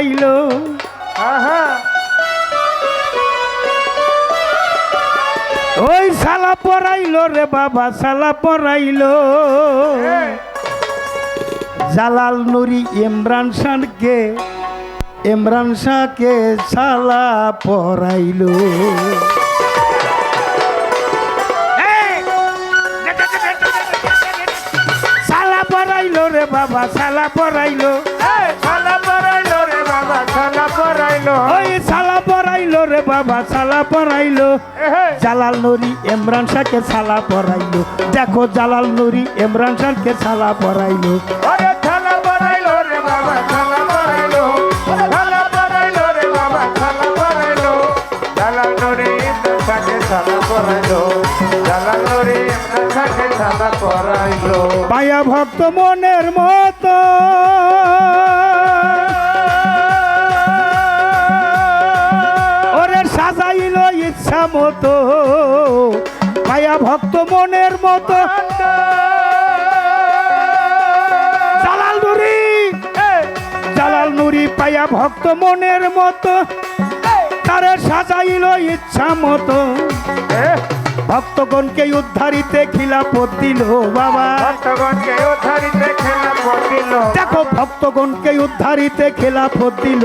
আহা। ওই সালা পরাইলো রে বাবা সালা পরাইলো। জালাল নুরি ইমরান শাহকে ইমরান শাহকে সালা পরাইলো। সালা পরাইলো রে বাবা সালা পরাইলো। এই, বাবা সালা পরাইলো। এহে, জালাল নুরি ইমরান শাহকে সালা পরাইলো। দেখো জালাল নুরি ইমরান শাহকে সালা পরাইলো। ওরে সালা পরাইলো রে মতো পায়া ভক্ত মনের মতো। জালাল নুরি জালাল নুরি পায়া ভক্ত মনের মতো। তারে সাজাইল ইচ্ছা মতো। ভক্তগণকে উদ্ধারিতে খিলাপত দিল বাবা। ভক্তগণকে উদ্ধারিতে দেখো ভক্তগণকে উদ্ধারিতে খেলাফত দিল।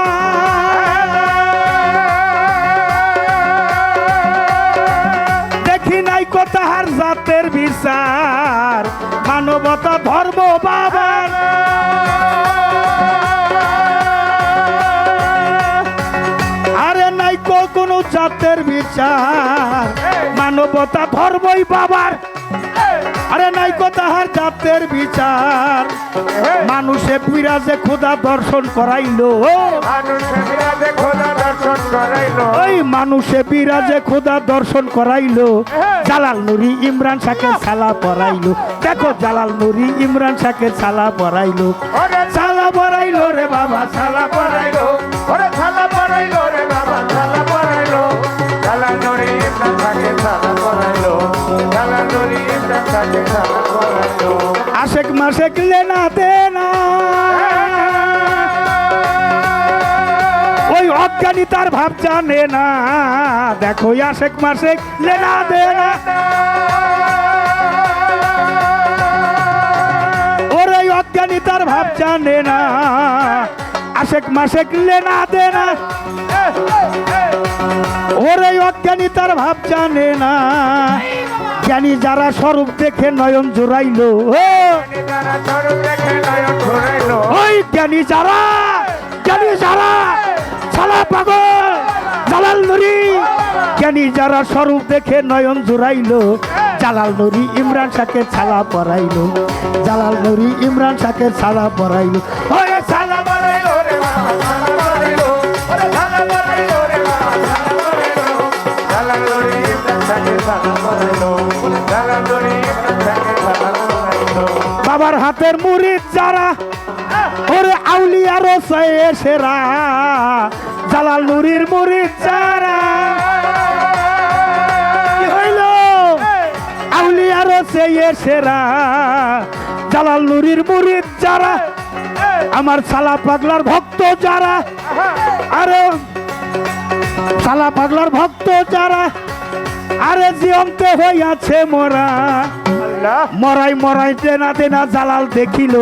জাতের বিচার। মানবতা ধর্মই বাবার। আরে নাই তাহার জাতের বিচার। মানুষে বিরাজে খোদা দর্শন করাইলো। মানুষে বিরাজে খোদা দর্শন করাইলো। ওই মানুষে বিরাজে খোদা দর্শন করাইলো। জালাল নুরি ইমরান শাহকে সালা পরাইলো। দেখো জালাল নুরি ইমরান শাহকে সালা পরাইলো। ওরে সালা পরাইলো রে বাবা সালা পরাইলো। আশেক মাসেক লেনা দেনা। ওই অজ্ঞানী তার ভাব জানে না। দেখো আশেক মাসেক লেনা দেনা। ওরে অজ্ঞানী তার ভাব জানে না। আশেক মাসেক লেনা দেনা। ওরে অজ্ঞানী তার ভাব জানে না। জ্ঞানী যারা স্বরূপ দেখে নয়ন জোড়াইলো। ওই জ্ঞানী যারা জ্ঞানী যারা সালা পাগল, জালাল নুরি। জ্ঞানী যারা স্বরূপ দেখে নয়ন জোড়াইলো, জালাল নুরি ইমরান শাহকে ছালা পরাইলো, জালাল নুরি ইমরান শাহকে ছালা পরাইলো। ওই বাবার হাতের মুরিদ যারা ওরে আউলিয়ার সেরা। জালাল নুরির মুরিদ যারা আউলিয়ার সেরা, জালাল নুরির মুরিদ যারা আমার সালা পাগলার ভক্ত যারা, আরে সালা পাগলার ভক্ত যারা জিয়ন্তে হইয়াছে মরা। আল্লাহ। মরাই মরাই দেনা দেনা জালাল দেখিল।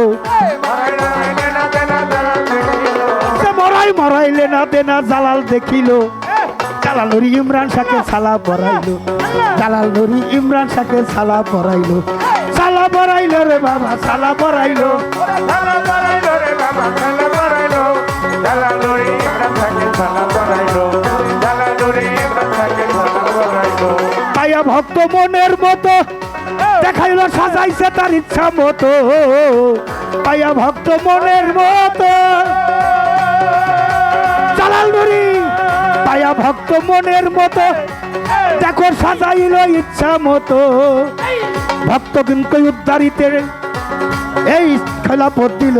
না জালাল দেখিলো। সে মরাই মরাই লেনা দেনা জালাল দেখিল। জালাল নুরি ইমরান শাহকে সালা পরাইলো জালাল নুরি ইমরান শাহকে সালা পরাইলো সালা পরাইলো রে বাবা সালা পরাইলো সালা পরাইলো রে বাবা সালা পরাইলো জালাল নুরি ইমরান খাকে সালা পরাইলো জালাল নুরি ইমরান পরাইলো পায়া ভক্ত মনের মতো। দেখাইলো, সাজাইছে তার ইচ্ছা মতো। পায়া ভক্ত মনের মতো। জালাল নুরি ভক্ত মনের মতো। দেখো, সাজাইল ইচ্ছা মতো। ভক্তগণকে উদ্ধারিতে, এই খেলাপথ দিল।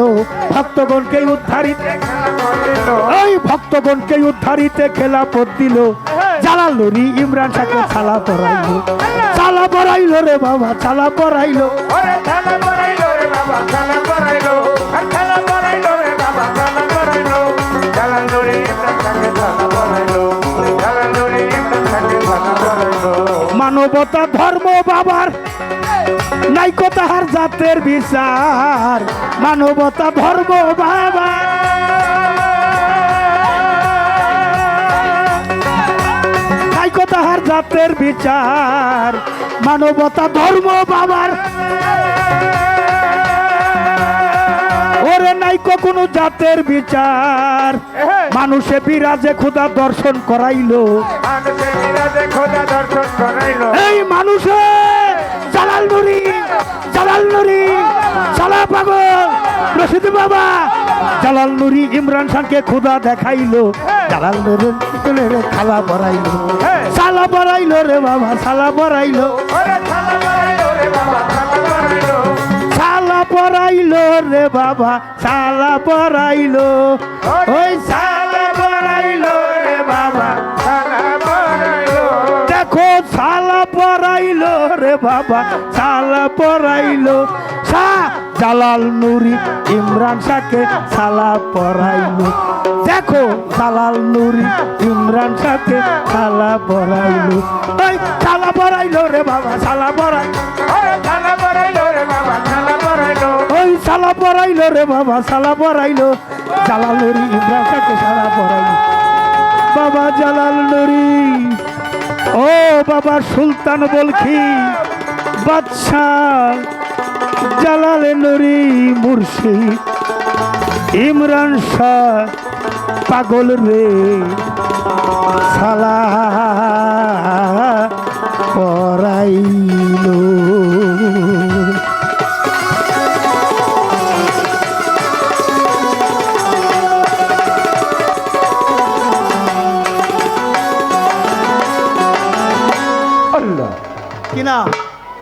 ভক্তগণকে উদ্ধারিতে ওই ভক্তগণকে উদ্ধারিতে খেলাপথ দিল। জালাল নুরি ইমরান শাহকে ছালা পরাইলো। ছালা পরাইলো রে বাবা রে রে থালা পরাইলো। মানবতা ধর্ম বাবার নাইকো তাহার জাতের বিচার। মানবতা ধর্ম বাবা তাহার জাতের বিচার। মানবতা ধর্ম বাবার। ওরে নাইকো কোনো জাতের বিচার। মানুষে বিরাজে খুদা দর্শন করাইলো। মানুষের খোদা দর্শন করাইলো। এই মানুষে জালাল নুরি জালাল নুরি সালা পাগল রশিদ বাবা। জালাল নুরি ইমরান খানকে খুদা দেখাইলো। খালা বড়াইলো। সালা বড়াইলো রে বাবা সালা বড়াইলো। সালা বড়াইলো রে বাবা সালা বড়াইলো। ওই সালা বড়াইলো রে বাবা। দেখো সালা পরাইলো রে বাবা সালা পরাইলো সা জালাল নুরি ইমরান শাহকে সালা পরাইলো। দেখো জালাল নুরি ইমরান শাহকে সালা পরাইলো। এই সালা পরাইলো রে বাবা সালা রে বাবা পরাইলো। ওই সালা পরাইলো রে বাবা সালা পরাইলো। জালাল নুরি ইমরান শাহকে সালা পরাইলো। বাবা জালাল নুরি ও বাবা সুলতান বলখি বাদশাহ। জালাল নুরি মুর্শিদ ইমরান শাহ পাগল রে। সালা পরাইলো